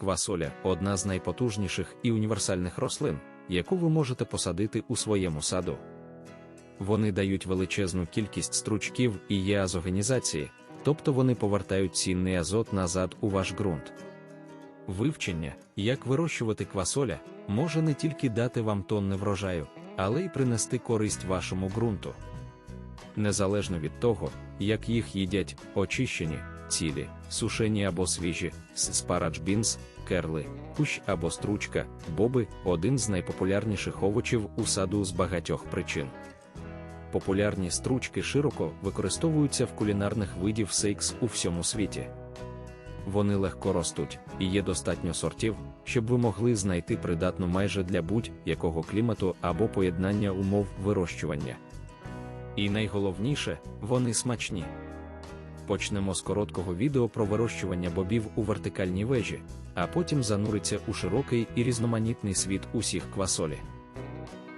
Квасоля одна з найпотужніших і універсальних рослин, яку ви можете посадити у своєму саду. Вони дають величезну кількість стручків і є азогенізації, тобто вони повертають цінний азот назад у ваш ґрунт. Вивчення, як вирощувати квасоля, може не тільки дати вам тонни врожаю, але й принести користь вашому ґрунту. Незалежно від того, як їх їдять, очищені, цілі, сушені або свіжі, спарадж бінс, керли, кущ або стручка, боби один з найпопулярніших овочів у саду з багатьох причин. Популярні стручки широко використовуються в кулінарних видів сейкс у всьому світі. Вони легко ростуть, і є достатньо сортів, щоб ви могли знайти придатну майже для будь-якого клімату або поєднання умов вирощування. І найголовніше, вони смачні. Почнемо з короткого відео про вирощування бобів у вертикальній вежі, а потім зануриться у широкий і різноманітний світ усіх квасолі.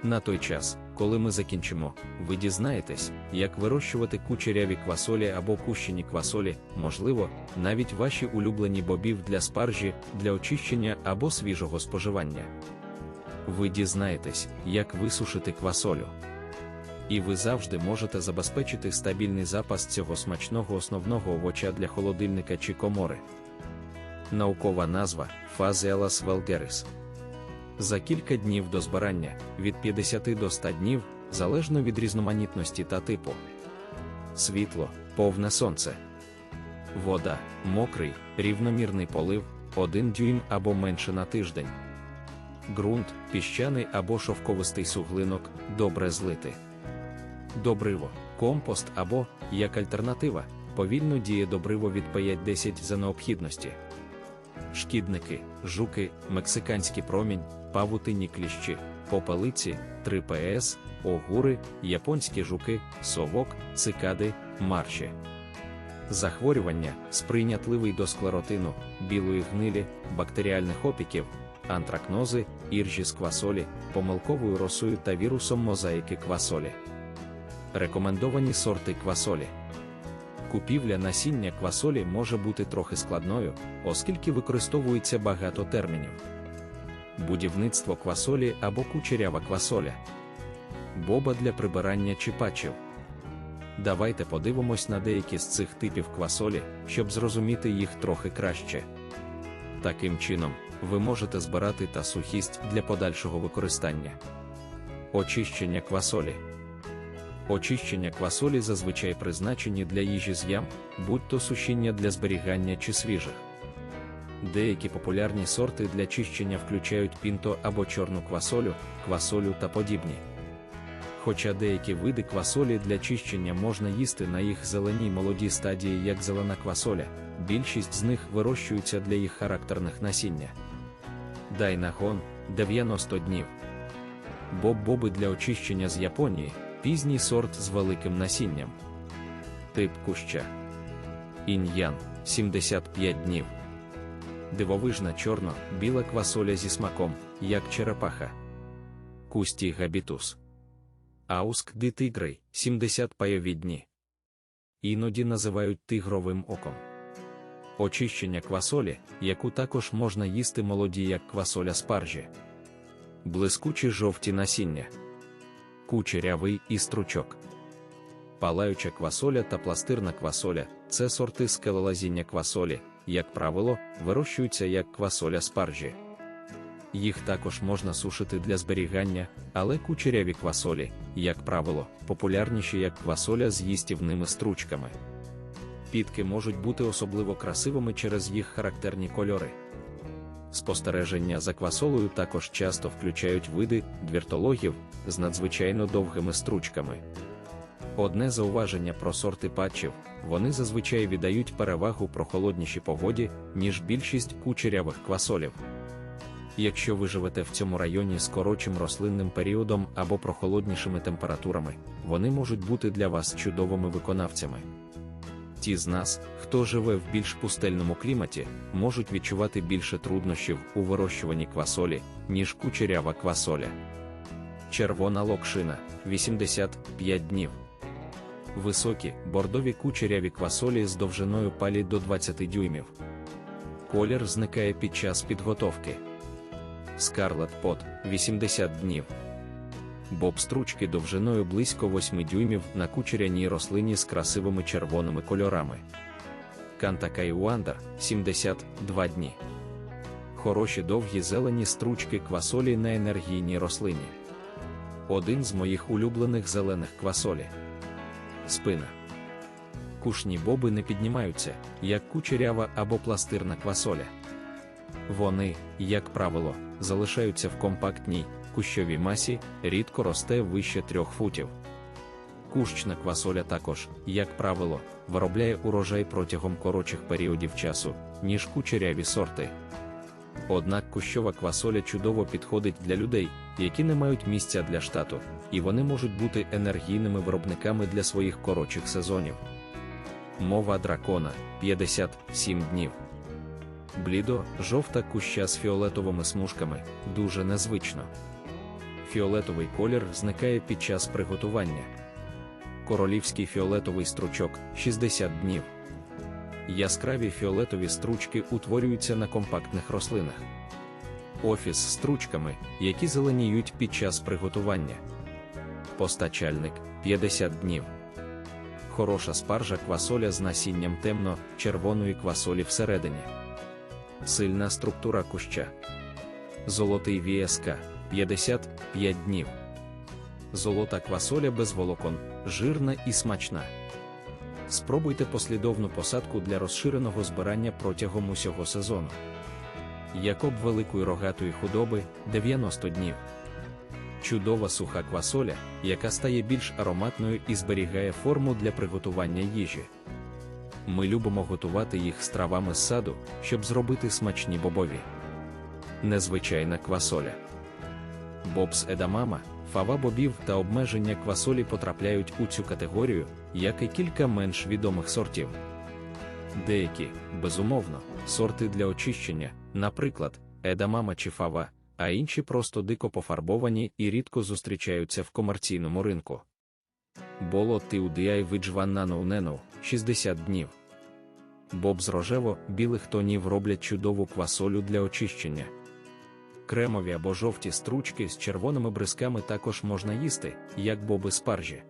На той час, коли ми закінчимо, ви дізнаєтесь, як вирощувати кучеряві квасолі або кущені квасолі, можливо, навіть ваші улюблені бобів для спаржі, для очищення або свіжого споживання. Ви дізнаєтесь, як висушити квасолю. І ви завжди можете забезпечити стабільний запас цього смачного основного овоча для холодильника чи комори. Наукова назва Фазеалас велгерис. За кілька днів до збирання від 50 до 100 днів, залежно від різноманітності та типу. Світло, повне сонце. Вода, мокрий, рівномірний полив, 1 дюйм або менше на тиждень. Ґрунт, піщаний або шовковистий суглинок, добре злити. Добриво, компост або, як альтернатива, повільно діє добриво від 5-10 за необхідності. Шкідники, жуки, мексиканський промінь, павутинні кліщі, попелиці, 3ПС, огури, японські жуки, совок, цикади, марші. Захворювання, сприйнятливий до склеротину, білої гнилі, бактеріальних опіків, антракнози, іржі з квасолі, помилковою росою та вірусом мозаїки квасолі. Рекомендовані сорти квасолі. Купівля насіння квасолі може бути трохи складною, оскільки використовується багато термінів. Будівництво квасолі або кучерява квасоля. Боба для прибирання чи патчів. Давайте подивимось на деякі з цих типів квасолі, щоб зрозуміти їх трохи краще. Таким чином, ви можете збирати та сухість для подальшого використання. Очищення квасолі. Очищення квасолі зазвичай призначені для їжі з ям, будь-то сушіння для зберігання чи свіжих. Деякі популярні сорти для чищення включають пінто або чорну квасолю, квасолю та подібні. Хоча деякі види квасолі для чищення можна їсти на їх зеленій молодій стадії як зелена квасоля, більшість з них вирощуються для їх характерних насіння. Дайнагон 90 днів. Боб-боби для очищення з Японії пізній сорт з великим насінням. Тип куща. Ін'ян 75 днів. Дивовижна чорно-біла квасоля зі смаком, як черепаха. Кусті габітус. Ауск ди тигрий 70 пайові дні. Іноді називають тигровим оком. Очищення квасолі, яку також можна їсти молоді як квасоля спаржі. Блискучі жовті насіння кучерявий і стручок. Палаюча квасоля та пластирна квасоля це сорти скелелазіння квасолі, як правило, вирощуються як квасоля спаржі. Їх також можна сушити для зберігання, але кучеряві квасолі, як правило, популярніші як квасоля з їстівними стручками. Підки можуть бути особливо красивими через їх характерні кольори. Спостереження за квасолою також часто включають види двіртологів з надзвичайно довгими стручками. Одне зауваження про сорти патчів вони зазвичай віддають перевагу прохолоднішій погоді, ніж більшість кучерявих квасолів. Якщо ви живете в цьому районі з коротшим рослинним періодом або прохолоднішими температурами, вони можуть бути для вас чудовими виконавцями. Ті з нас, хто живе в більш пустельному кліматі, можуть відчувати більше труднощів у вирощуванні квасолі, ніж кучерява квасоля. Червона локшина 85 днів. Високі бордові кучеряві квасолі з довжиною палі до 20 дюймів. Колір зникає під час підготовки. Скарлет Пот 80 днів. Боб стручки довжиною близько 8 дюймів на кучеряній рослині з красивими червоними кольорами. Кантакай Уандер 72 дні. Хороші довгі зелені стручки квасолі на енергійній рослині. Один з моїх улюблених зелених квасолі. Спина. Кушні боби не піднімаються, як кучерява або пластирна квасоля. Вони, як правило, залишаються в компактній, кущовій масі, рідко росте вище трьох футів. Кущна квасоля також, як правило, виробляє урожай протягом коротших періодів часу, ніж кучеряві сорти. Однак кущова квасоля чудово підходить для людей, які не мають місця для штату, і вони можуть бути енергійними виробниками для своїх коротших сезонів. Мова дракона 57 днів. Блідо, жовта куща з фіолетовими смужками дуже незвично. Фіолетовий колір зникає під час приготування. Королівський фіолетовий стручок 60 днів. Яскраві фіолетові стручки утворюються на компактних рослинах. Офіс з стручками, які зеленіють під час приготування. Постачальник 50 днів. Хороша спаржа квасоля з насінням темно-червоної квасолі всередині. Сильна структура куща. Золотий ВСК 55 днів. Золота квасоля без волокон, жирна і смачна. Спробуйте послідовну посадку для розширеного збирання протягом усього сезону. Якоб великої рогатої худоби 90 днів. Чудова суха квасоля, яка стає більш ароматною і зберігає форму для приготування їжі. Ми любимо готувати їх з травами з саду, щоб зробити смачні бобові. Незвичайна квасоля. Бобс едамама, фава бобів та обмеження квасолі потрапляють у цю категорію, як і кілька менш відомих сортів. Деякі, безумовно, сорти для очищення, наприклад, едамама чи фава, а інші просто дико пофарбовані і рідко зустрічаються в комерційному ринку. Боло Тиудіай Виджваннаноунену 60 днів. Боб з рожево-білих тонів роблять чудову квасолю для очищення. Кремові або жовті стручки з червоними бризками також можна їсти, як боби спаржі.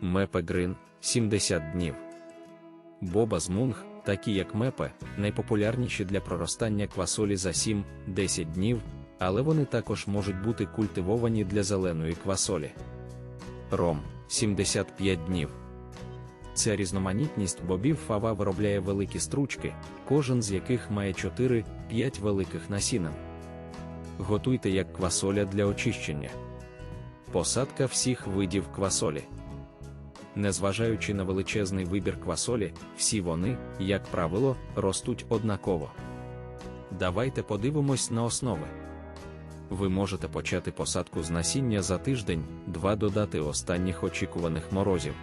Мепе Грин 70 днів. Боба з мунг, такі як мепе, найпопулярніші для проростання квасолі за 7-10 днів, але вони також можуть бути культивовані для зеленої квасолі. Ром 75 днів. Ця різноманітність бобів фава виробляє великі стручки, кожен з яких має 4-5 великих насінин. Готуйте як квасоля для очищення. Посадка всіх видів квасолі. Незважаючи на величезний вибір квасолі, всі вони, як правило, ростуть однаково. Давайте подивимось на основи. Ви можете почати посадку з насіння за тиждень-два додати останніх очікуваних морозів.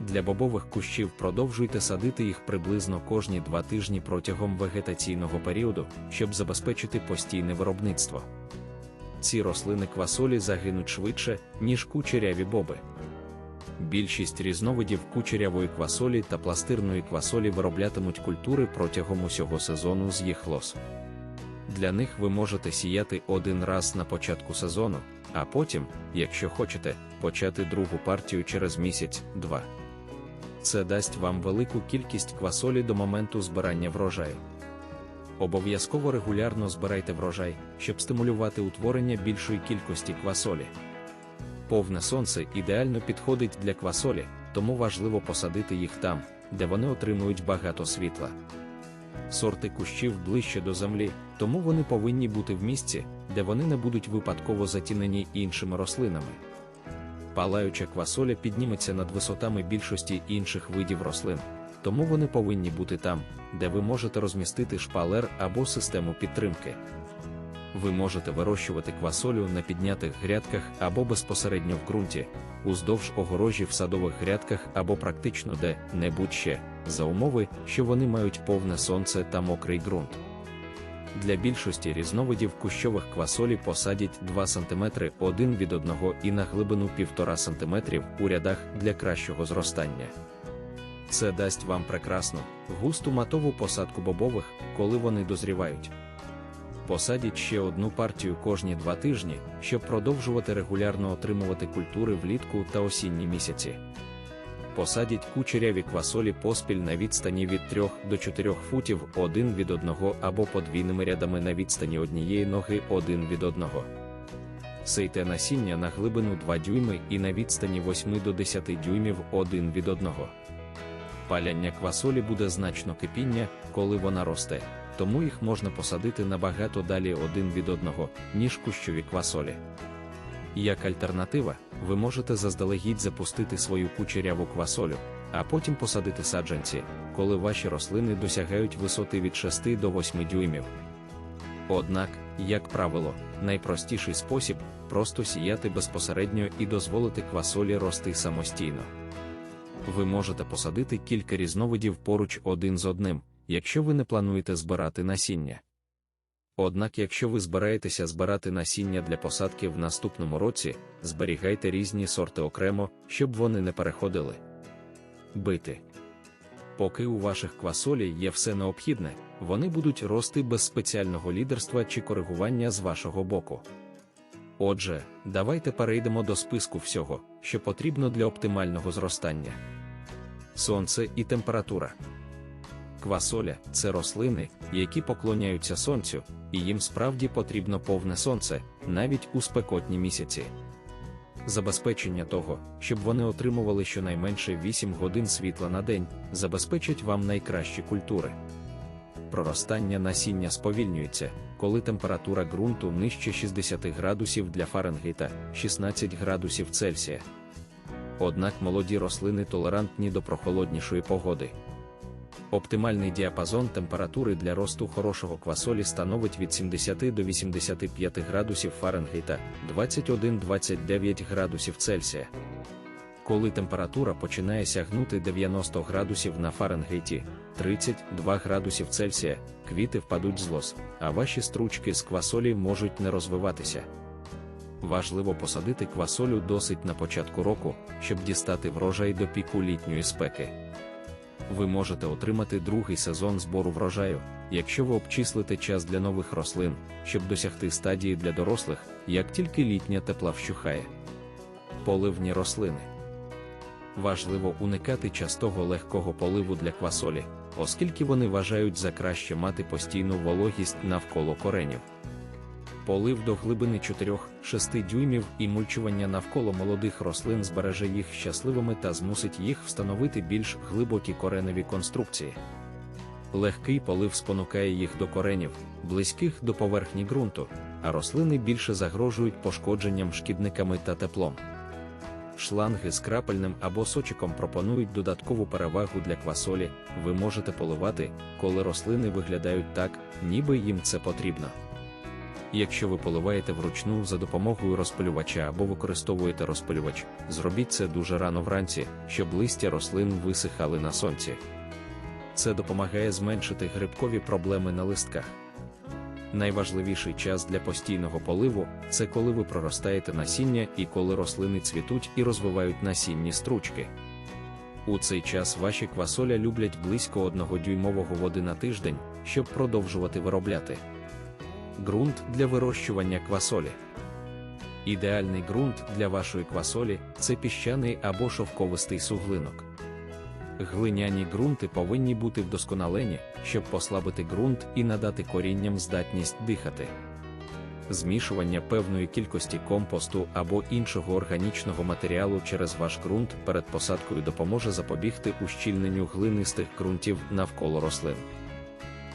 Для бобових кущів продовжуйте садити їх приблизно кожні два тижні протягом вегетаційного періоду, щоб забезпечити постійне виробництво. Ці рослини квасолі загинуть швидше, ніж кучеряві боби. Більшість різновидів кучерявої квасолі та пластирної квасолі вироблятимуть культури протягом усього сезону з їх лос. Для них ви можете сіяти один раз на початку сезону, а потім, якщо хочете, почати другу партію через місяць-два. Це дасть вам велику кількість квасолі до моменту збирання врожаю. Обов'язково регулярно збирайте врожай, щоб стимулювати утворення більшої кількості квасолі. Повне сонце ідеально підходить для квасолі, тому важливо посадити їх там, де вони отримують багато світла. Сорти кущів ближче до землі, тому вони повинні бути в місці, де вони не будуть випадково затінені іншими рослинами. Палаюча квасоля підніметься над висотами більшості інших видів рослин, тому вони повинні бути там, де ви можете розмістити шпалер або систему підтримки. Ви можете вирощувати квасолю на піднятих грядках або безпосередньо в ґрунті, уздовж огорожі в садових грядках або практично де-небудь ще, за умови, що вони мають повне сонце та мокрий ґрунт. Для більшості різновидів кущових квасолі посадять 2 см один від одного і на глибину 1,5 см у рядах для кращого зростання. Це дасть вам прекрасну, густу матову посадку бобових, коли вони дозрівають. Посадіть ще одну партію кожні два тижні, щоб продовжувати регулярно отримувати культури влітку та осінні місяці. Посадіть кучеряві квасолі поспіль на відстані від 3 до 4 футів один від одного або подвійними рядами на відстані однієї ноги один від одного. Сейте насіння на глибину 2 дюйми і на відстані 8 до 10 дюймів один від одного. Паляння квасолі буде значно кипіння, коли вона росте, тому їх можна посадити набагато далі один від одного, ніж кущові квасолі. Як альтернатива, ви можете заздалегідь запустити свою кучеряву квасолю, а потім посадити саджанці, коли ваші рослини досягають висоти від 6 до 8 дюймів. Однак, як правило, найпростіший спосіб просто сіяти безпосередньо і дозволити квасолі рости самостійно. Ви можете посадити кілька різновидів поруч один з одним, якщо ви не плануєте збирати насіння. Однак, якщо ви збираєтеся збирати насіння для посадки в наступному році, зберігайте різні сорти окремо, щоб вони не переходили. Бити. Поки у ваших квасолі є все необхідне, вони будуть рости без спеціального лідерства чи коригування з вашого боку. Отже, давайте перейдемо до списку всього, що потрібно для оптимального зростання. Сонце і температура. Квасоля це рослини, які поклоняються сонцю, і їм справді потрібно повне сонце, навіть у спекотні місяці. Забезпечення того, щоб вони отримували щонайменше 8 годин світла на день, забезпечить вам найкращі культури. Проростання насіння сповільнюється, коли температура ґрунту нижче 60 градусів для Фаренгейта, 16 градусів Цельсія. Однак молоді рослини толерантні до прохолоднішої погоди. Оптимальний діапазон температури для росту хорошого квасолі становить від 70 до 85 градусів Фаренгейта, 21-29 градусів Цельсія. Коли температура починає сягнути 90 градусів на Фаренгейті, 32 градусів Цельсія, квіти впадуть з лос, а ваші стручки з квасолі можуть не розвиватися. Важливо посадити квасолю досить на початку року, щоб дістати врожай до піку літньої спеки. Ви можете отримати другий сезон збору врожаю, якщо ви обчислите час для нових рослин, щоб досягти стадії для дорослих, як тільки літня тепла вщухає. Поливні рослини. Важливо уникати частого легкого поливу для квасолі, оскільки вони вважають за краще мати постійну вологість навколо коренів. Полив до глибини 4-6 дюймів і мульчування навколо молодих рослин збереже їх щасливими та змусить їх встановити більш глибокі кореневі конструкції. Легкий полив спонукає їх до коренів, близьких до поверхні ґрунту, а рослини більше загрожують пошкодженням шкідниками та теплом. Шланги з крапельним або сочиком пропонують додаткову перевагу для квасолі, ви можете поливати, коли рослини виглядають так, ніби їм це потрібно. Якщо ви поливаєте вручну за допомогою розпилювача або використовуєте розпилювач, зробіть це дуже рано вранці, щоб листя рослин висихали на сонці. Це допомагає зменшити грибкові проблеми на листках. Найважливіший час для постійного поливу це коли ви проростаєте насіння і коли рослини цвітуть і розвивають насінні стручки. У цей час ваші квасоля люблять близько одногодюймового води на тиждень, щоб продовжувати виробляти. Ґрунт для вирощування квасолі. Ідеальний ґрунт для вашої квасолі це піщаний або шовковистий суглинок. Глиняні ґрунти повинні бути вдосконалені, щоб послабити ґрунт і надати корінням здатність дихати. Змішування певної кількості компосту або іншого органічного матеріалу через ваш ґрунт перед посадкою допоможе запобігти ущільненню глинистих ґрунтів навколо рослин.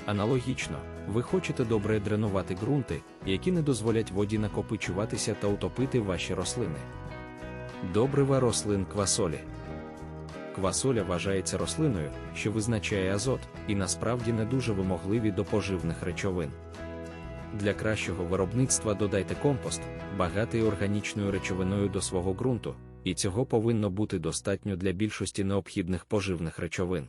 Аналогічно, ви хочете добре дренувати ґрунти, які не дозволять воді накопичуватися та утопити ваші рослини. Добрива рослин квасолі. Квасоля вважається рослиною, що визначає азот, і насправді не дуже вимогливі до поживних речовин. Для кращого виробництва додайте компост, багатий органічною речовиною до свого ґрунту, і цього повинно бути достатньо для більшості необхідних поживних речовин.